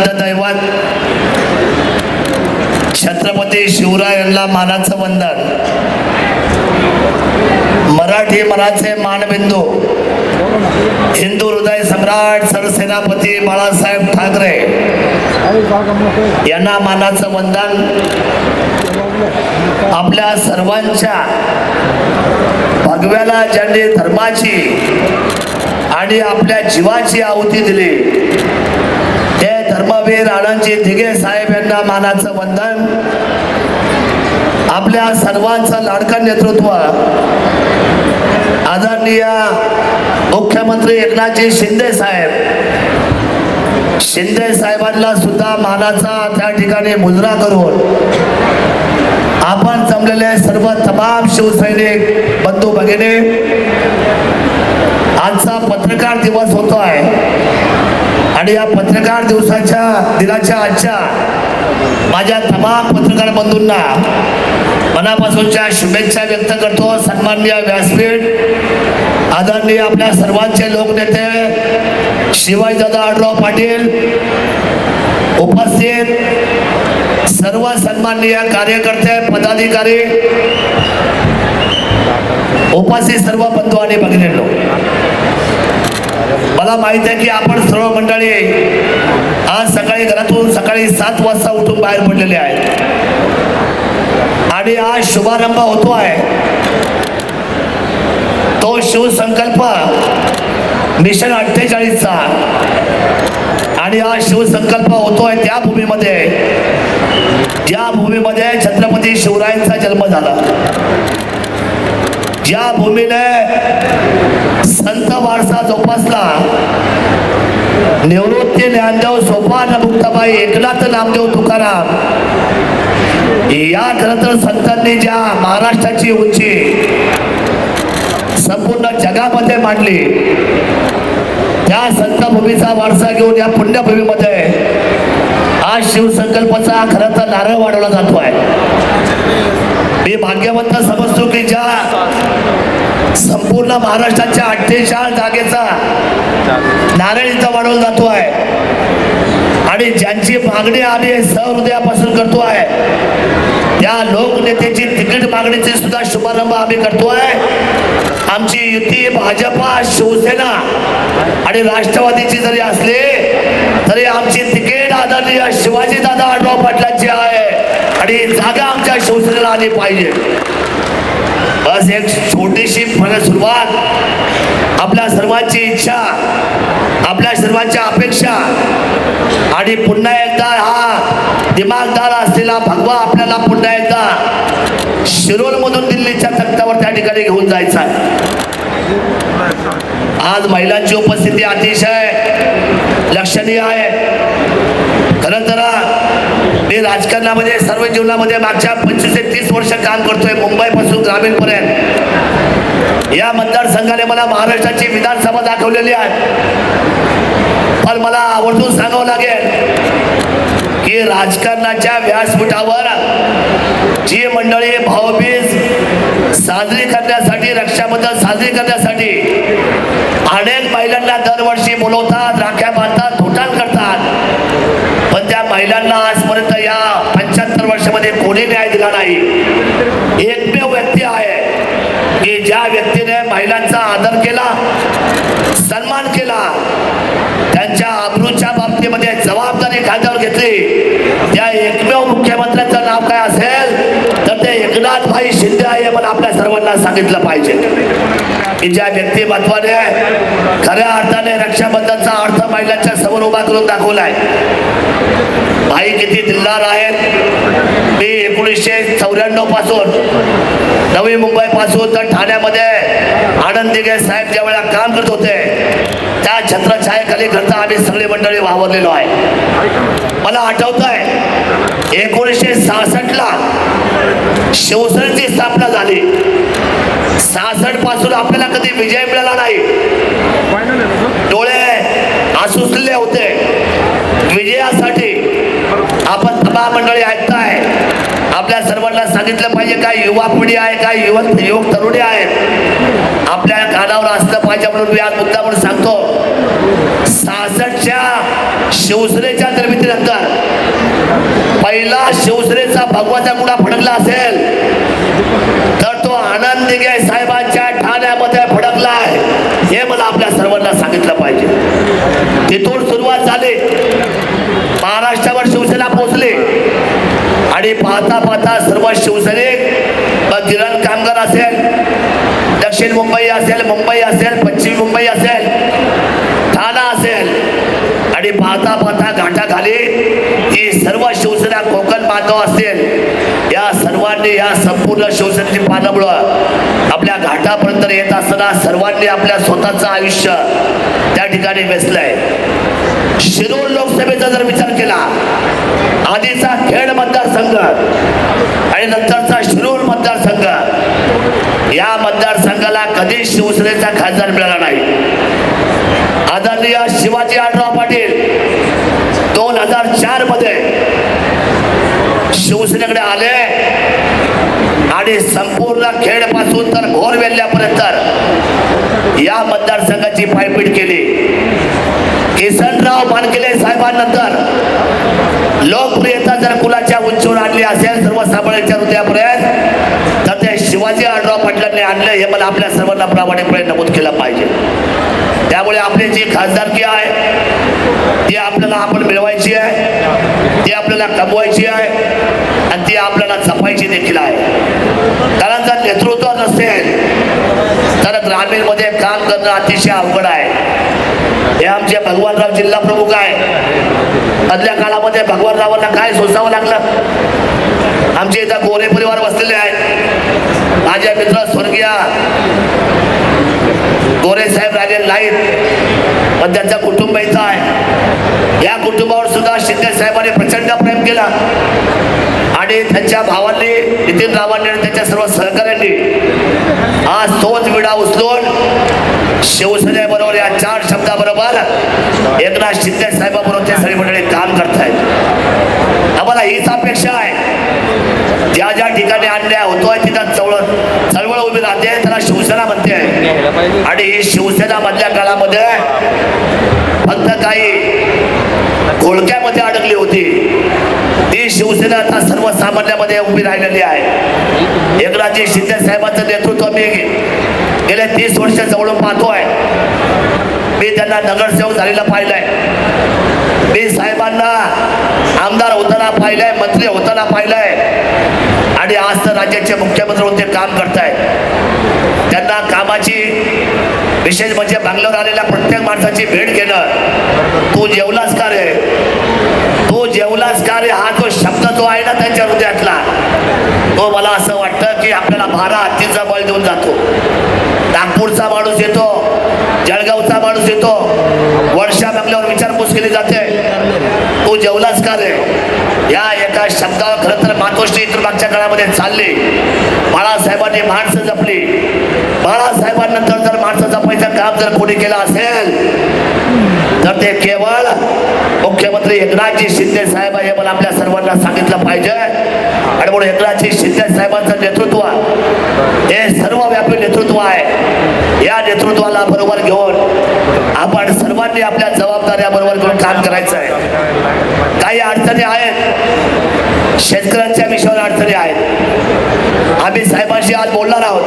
दैवत. छत्रपती शिवराय यांना मानाचं वंदन. मराठी मनाचे मानबिंदू. हिंदू हृदय सम्राट सरसेनापती बाळासाहेब ठाकरे यांना मानाचं वंदन. आपल्या सर्वांच्या भगव्याला ज्यांनी धर्माची आणि आपल्या जीवाची आहुती दिली धर्मवीर आनंदजी दिघे साहेब यांना मानाचं वंदन. आपल्या सर्वांचं लाडकं नेतृत्व. आदरणीय मुख्यमंत्री एकनाथजी शिंदे साहेब. शिंदे साहेबांना सुद्धा मानाचा त्या ठिकाणी मुजरा करून आपण जमलेले सर्व तमाम शिवसैनिक बंधू भगिनी आजचा पत्रकार दिवस होतो आहे आणि या पत्रकार दिवसाच्या दिनाच्या आजच्या माझ्या तमाम पत्रकार बंधूंना मनापासूनच्या शुभेच्छा व्यक्त करतो. सन्माननीय व्यासपीठ आदरणीय आपल्या सर्वांचे लोकनेते शिवाजीदादा आडराव पाटील उपस्थित सर्व सन्माननीय कार्यकर्ते पदाधिकारी उपस्थित सर्व बंधू आणि भगिनींनो. मला माहीत आहे की आपण सर्व मंडळी आज सकाळी घरातून सकाळी सात वाजता उठून बाहेर पडलेले आहेत. आणि आज शुभारंभ होतो आहे. तो शिवसंकल्प मिशन अठ्ठेचाळीसचा. आणि आज शिवसंकल्प होतोय त्या भूमीमध्ये. ज्या भूमीमध्ये छत्रपती शिवरायांचा जन्म झाला. ज्या भूमीने संत वारसा जोपासला. निवृत्ती ज्ञानदेव सोपान मुक्ताबाई एकनाथ नामदेव तुकाराम. या खरंतर संतांनी ज्या महाराष्ट्राची उंची संपूर्ण जगामध्ये मांडली त्या संतभूमीचा वारसा घेऊन या पुण्यभूमीमध्ये आज शिवसंकल्पाचा खरं तर नारळ वाढवला जातो आहे मी भाग्यवंत समजतो की ज्या संपूर्ण महाराष्ट्राच्या अठ्ठेचाळीस जागेचा नारळ इथं वाढवला जातो आहे. आणि ज्यांची मागणी आम्ही सहृदयापासून करतो आहे त्या लोकनेत्याची तिकीट मागणीचे सुद्धा शुभारंभ आम्ही करतो आहे. आमची युती भाजपा शिवसेना आणि राष्ट्रवादीची जरी असली तरी आमची तिकीट आदरणीय शिवाजी दादा आडराव पाटलांची आहे. आणि जागा आमच्या शिवसेनेला आली पाहिजे. बस एक छोटीशी फळ सुरुवात. आपल्या सर्वांची इच्छा आपल्या सर्वांच्या अपेक्षा. आणि पुन्हा एकदा हा दिमागदार असलेला भगवा आपल्याला पुन्हा एकदा शिरोलमधून दिल्लीच्या तक्त्यावर त्या ठिकाणी घेऊन जायचा आहे. आज महिलांची उपस्थिती अतिशय लक्षणीय आहे. राजकारणामध्ये सर्व जीवनामध्ये मागच्या पंचवीस ते तीस वर्ष काम करतोय मुंबईपासून ग्रामीणपर्यंत. या मतदारसंघाने मला महाराष्ट्राची विधानसभा दाखवलेली आहे. पण मला आवर्जून सांगावं लागेल की राजकारणाच्या व्यासपीठावर जी मंडळी भाऊबीज साजरी करण्यासाठी रक्षाबंधन साजरी करण्यासाठी अनेक महिलांना दरवर्षी बोलवतात राख्या बांधतात थोटाण करतात पण त्या महिलांना आजपर्यंत या पंच्याहत्तर कोणी न्याय दिला नाही. एकमेव व्यक्ती आहे की ज्या व्यक्तीने महिलांचा आदर केला सन्मान केला त्यांच्या अब्रूच्या बाबतीमध्ये जबाबदारी खात्यावर घेतली त्या एकमेव मुख्यमंत्र्यांचं नाव काय असेल तर ते एकनाथ भाई शिंदे आहे मला आपल्या सर्वांना सांगितलं पाहिजे. की ज्या व्यक्तिमत्वाने खऱ्या अर्थाने रक्षाबंधनचा अर्थ महिलांच्या समोर उभा करून दाखवलाय. भाई किती दिलदार आहेत. मी एकोणीसशे चौऱ्याण्णवपासून नवी मुंबई पासून तर ठाण्यामध्ये आनंद दिगे साहेब ज्या वेळेला काम करत होते त्या छत्रछायेखाली करता आम्ही सगळी मंडळी वावरलेलो आहे. मला आठवत आहे एकोणीसशे सहासष्टला शिवसेनेची स्थापना झाली. सहासष्टपासून आपल्याला कधी विजय मिळाला नाही. डोळे आसुसलेले होते. विजयासाठी आपण सभा मंडळी ऐकताय. सांगितलं पाहिजे काय युवा पिढी आहे काय युवक युवक तरुणी आहेत आपल्या कानावर असलं पाहिजे म्हणून मी आज मुद्दा म्हणून सांगतो. सहासष्टच्या शिवसेनेच्या निर्मितीनंतर पहिला शिवसेनेचा भगवाचा कुणा फडकला असेल? तर तो आनंद निघे साहेबांच्या ठाण्यामध्ये फडकलाय. हे मला आपल्या सर्वांना सांगितलं पाहिजे. तिथून सुरुवात झाली. आणि पाहता पाहता सर्व शिवसैनिक किरण कामगार असेल दक्षिण मुंबई असेल मुंबई असेल पश्चिम मुंबई असेल ठाणा असेल आणि पाहता पाहता घाटाखाली ही सर्व शिवसेना कोकण बांधव असेल या सर्वांनी या संपूर्ण शिवसेनेची पानामुळं आपल्या घाटापर्यंत येत असताना सर्वांनी आपल्या स्वतःचं आयुष्य त्या ठिकाणी वेचलंय. शिरूर लोकसभेचा जर विचार केला आधीचा खेड मतदारसंघ आणि नंतरचा शिरूर मतदारसंघ या मतदारसंघाला कधी शिवसेनेचा खासदार मिळाला नाही. आदरणीय शिवाजी आढराव पाटील दोन हजार चारमध्ये शिवसेनेकडे आले. आणि संपूर्ण खेळपासून तर घोर वेल्ल्यापर्यंत या मतदारसंघाची पायपीट केली. किसनराव मानकेले साहेबांनंतर लोकप्रियता जर कुलाच्या उंचीवर आणली असेल सर्वसामान्यांच्या हृदयापर्यंत तर ते शिवाजी आडराव पाटलांनी आणलं हे मला आपल्या सर्वांना प्रामाणिकपणे नमूद केलं पाहिजे. त्यामुळे आपली जी खासदारकी आहे ती आपल्याला आपण मिळवायची आहे ती आपल्याला कमवायची आहे आणि ती आपल्याला जपायची देखील आहे कारण जर नेतृत्व नसेल तर काम करणं अतिशय अवघड आहे. हे आमचे भगवानराव जिल्हा प्रमुख आहे. मधल्या काळामध्ये भगवानरावांना काय सोसावं लागलं? आमचे इथं गोरे परिवार बसलेले आहेत. माझे मित्र स्वर्गीय गोरे साहेब राजे नाहीत पण त्यांचं कुटुंब इथं आहे. या कुटुंबावर सुद्धा शिंदे साहेबांनी प्रचंड प्रेम केला. आणि त्यांच्या भावांनी नितीन रावांनी आणि त्यांच्या सर्व सहकाऱ्यांनी आज तोच विडा उचलून शिवसेनेबरोबर या चार शब्दाबरोबर एकनाथ शिंदे साहेबाबरोबर ते सगळी मंडळी काम करतायत. आम्हाला हीच अपेक्षा आहे. ज्या ज्या ठिकाणी अन्याय होतोय तिथं चवळ चळवळ उभी राहते त्याला शिवसेना म्हणते. आणि ही शिवसेना मधल्या काळामध्ये फक्त काही घोळक्यामध्ये अडकली होती. ती शिवसेना आता सर्वसामान्यामध्ये उभी राहिलेली आहे. एकनाथजी शिंदे साहेबांचं नेतृत्व मी गेले तीस वर्ष जवळून आहे मी त्यांना नगरसेवक झालेला पाहिलाय. मी साहेबांना आमदार होताना पाहिलंय मंत्री होताना पाहिलंय. आणि आज तर राज्याचे मुख्यमंत्री होते काम करतायत. त्यांना कामाची विशेष म्हणजे बांगल्यावर आलेल्या प्रत्येक माणसाची भेट घेणं तू जेवलाच का रे? जेवलास का रे? हा जो शब्द जो आहे ना त्यांच्या हृदयातला. तो मला असं वाटतं की आपल्याला भारा हत्तींचा बळ देऊन जातो. नागपूरचा माणूस येतो जळगावचा माणूस येतो वर्षा बांगल्यावर विचारपूस केली जाते. तू जेवलास का रे? या एका शब्दावर खरं तर मातोश्री इतर मागच्या काळामध्ये चालली. बाळासाहेबांनी माणसं जपली. बाळासाहेबांनंतर जर माणसं जपायचं काम जर कोणी केलं असेल तर ते केवळ मुख्यमंत्री एकनाथजी शिंदे साहेब हे मला आपल्या सर्वांना सांगितलं पाहिजे. आणि म्हणून एकनाथजी शिंदे साहेबांचं नेतृत्व हे सर्वव्यापी नेतृत्व आहे. या नेतृत्वाला बरोबर घेऊन आपण सर्वांनी आपल्या जबाबदाऱ्या बरोबर घेऊन काम करायचं आहे. काही अडचणी आहेत. शेतकऱ्यांच्या विषयावर अडचणी आहेत. आम्ही साहेबांशी आज बोलणार आहोत.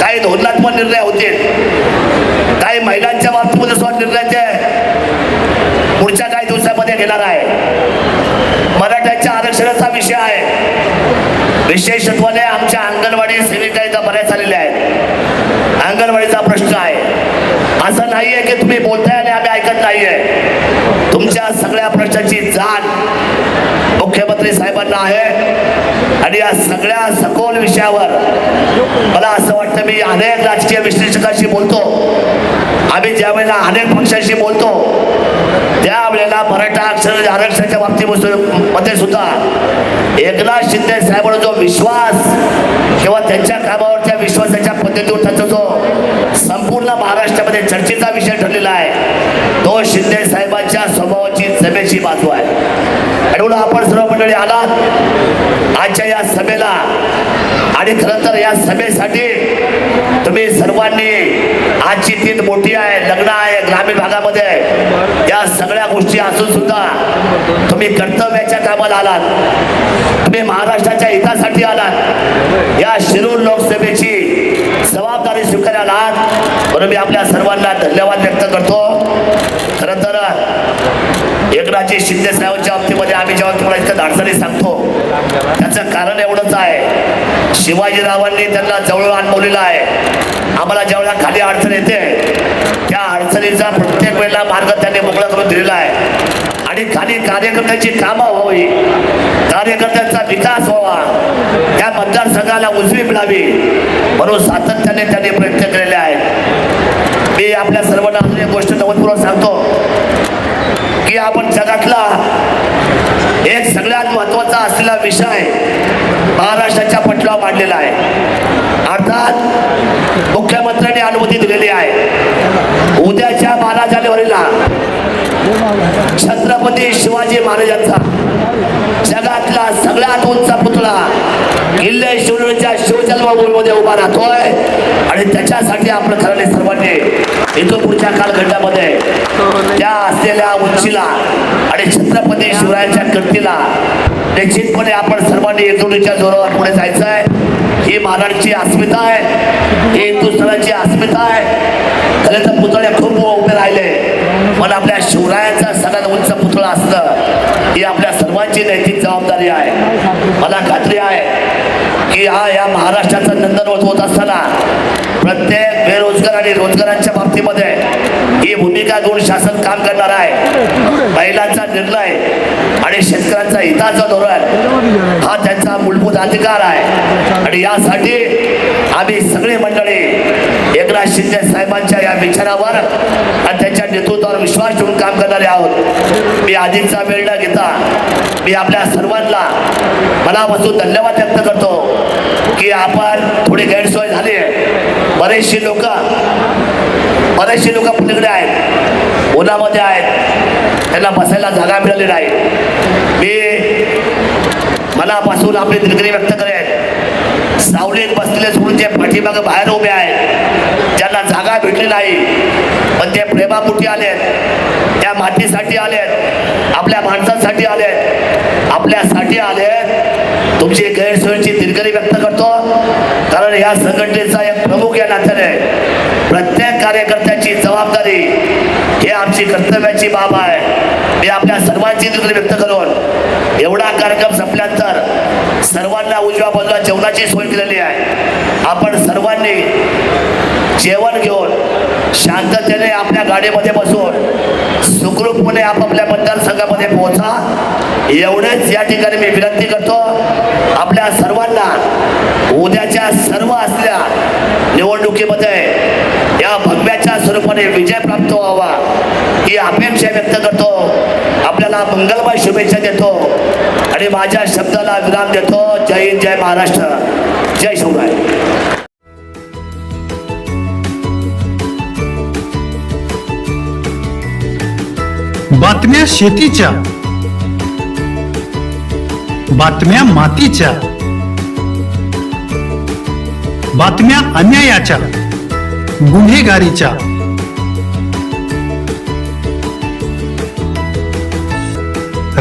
काही धोरणात्मक निर्णय होतील. काही महिला बाबतीमध्ये सुद्धा निर्णय ते पुढच्या मध्ये घेणार आहे. मराठ्यांच्या आरक्षणाचा विषय आहे. विशेषत्वाने आमच्या अंगणवाडी सेविका इथं बऱ्याच आलेल्या आहेत. अंगणवाडीचा प्रश्न आहे. असं नाहीये की तुम्ही बोलताय आणि आम्ही ऐकत नाहीये. तुमच्या सगळ्या प्रश्नाची जाण मुख्यमंत्री साहेबांना आहे. आणि या सगळ्या सखोल विषयावर मला असं वाटतं मी अनेक राजकीय विश्लेषकांशी बोलतो. आम्ही ज्या वेळेला अनेक पक्षांशी बोलतो त्यावेळेला मराठा आरक्षण आरक्षणाच्या बाबतीमध्ये सुद्धा एकनाथ शिंदे साहेबांचा जो विश्वास किंवा त्यांच्या कामावरच्या विश्वासाच्या पद्धतीवर त्यांचा जो संपूर्ण महाराष्ट्रामध्ये चर्चेचा विषय ठरलेला आहे तो शिंदे साहेबांच्या स्वभावाची सभेची बाजू आहे. आणि आपण सर्व मंडळी आलात. आजच्या या सभेला आणि खरं तर या सभेसाठी तुम्ही सर्वांनी आजची तीन मोठी आहे लग्न आहे ग्रामीण भागामध्ये. आहे या सगळ्या गोष्टी असून सुद्धा तुम्ही कर्तव्याच्या कामाला आलात. तुम्ही महाराष्ट्राच्या हितासाठी आलात. या शिरूर लोकसभेची जबाबदारी स्वीकारायला आहात म्हणून मी आपल्या सर्वांना धन्यवाद व्यक्त करतो. खरं तर एकनाथजी शिंदे साहेबांच्या बाबतीमध्ये आम्ही जेव्हा तुम्हाला इतकं अडचणी सांगतो त्याचं कारण एवढंच आहे. शिवाजीरावांनी त्यांना जवळ अनुभवलेलं आहे. आम्हाला जेवढ्या खाली अडचण येते त्या अडचणीचा प्रत्येक वेळेला मार्ग त्यांनी मोकळा करून दिलेला आहे. आणि खाली कार्यकर्त्यांची कामं व्हावी कार्यकर्त्यांचा विकास व्हावा त्या मतदारसंघाला उजवी मिळावी म्हणून सातत्याने त्यांनी प्रयत्न केलेले आहेत. मी आपल्या सर्वांना एक गोष्ट नवतपूर्वक सांगतो. आपण एक सगळ्यात महत्त्वाचा असलेला विषय महाराष्ट्राच्या पटलावर मांडलेला आहे. अर्थात मुख्यमंत्र्यांनी अनुमती दिलेली आहे. उद्याच्या बारा जानेवारीला छत्रपती शिवाजी महाराजांचा जगातला सगळ्यात उंच पुतळा किल्ले शिवनेरीच्या शिवजन्मभूमीमध्ये उभा राहतोय. आणि त्याच्यासाठी आपण ठरवले सर्वांनी इथून पुढच्या कालखंडामध्ये त्या असलेल्या उंचीला आणि छत्रपती शिवरायांच्या कीर्तीला निश्चितपणे आपण सर्वांनी एकजुटीच्या जोरावर पुढे जायचं आहे ही महाराष्ट्राची अस्मिता आहे. ही हिंदुस्थानाची अस्मिता आहे. खरे तर पुतळे खूप उभे राहिले. पण आपल्या शिवरायांचा सगळ्यात उंच पुतळा असणं ही आपल्या सर्वांची नैतिक जबाबदारी आहे. मला खात्री आहे की हा या महाराष्ट्राचा नंदनवत होत असताना प्रत्येक बेरोजगार आणि रोजगारांच्या बाबतीमध्ये ही भूमिका घेऊन शासन काम करणार आहे. महिलांचा निर्णय आणि शेतकऱ्यांचा हिताचा धोरण हा त्यांचा मूलभूत अधिकार आहे. आणि यासाठी आम्ही सगळे मंडळी एकनाथ शिंदे साहेबांच्या या विचारावर आणि त्यांच्या नेतृत्वावर विश्वास ठेवून काम करणारे आहोत. मी आधीचा वेळ न घेता मी आपल्या सर्वांना मनापासून धन्यवाद व्यक्त करतो की आपण थोडी गैरसोय झाली आहे. बरेचशी लोक बरेचशी लोक पलीकडे आहेत. उन्हामध्ये आहेत. त्यांना बसायला जागा मिळाली नाही. मी मनापासून आपली दिलगिरी व्यक्त करेन. सावलीत बसलेले सोडून जे पाठीमागे बाहेर उभे आहेत ज्यांना जागा भेटली नाही पण ते प्रेमापुटी आलेत त्या मातीसाठी आलेत आपल्या माणसांसाठी आलेत आपल्यासाठी आलेत. तुमची गैरसोयीची दिलगिरी व्यक्त करतो. कारण या संघटनेचा एक प्रमुख या नात्याने प्रत्येक कार्यकर्त्याची जबाबदारी हे आमची कर्तव्याची बाब आहे. मी आपल्या सर्वांची दिलगिरी व्यक्त करून एवढा कार्यक्रम संपल्यानंतर सर्वांना उजव्या बाजूला जेवणाची सोय केलेली आहे. आपण सर्वांनी जेवण घेऊन शांततेने आपल्या गाडीमध्ये बसून सुखरूपपणे आपापल्या मतदारसंघामध्ये पोहोचा. एवढेच या ठिकाणी मी विनंती करतो. आपल्या सर्वांना उद्याच्या सर्व असल्या निवडणुकीमध्ये या भगव्याच्या स्वरूपाने विजय प्राप्त व्हावा ही अपेक्षा व्यक्त करतो. आपल्याला मंगलमय शुभेच्छा देतो. आणि माझ्या शब्दाला विराम देतो. जय हिंद जय महाराष्ट्र. जय शिवराय. बातम्या शेतीच्या. बातम्या मातीच्या. बातम्या अन्यायाच्या. गुन्हेगारीच्या.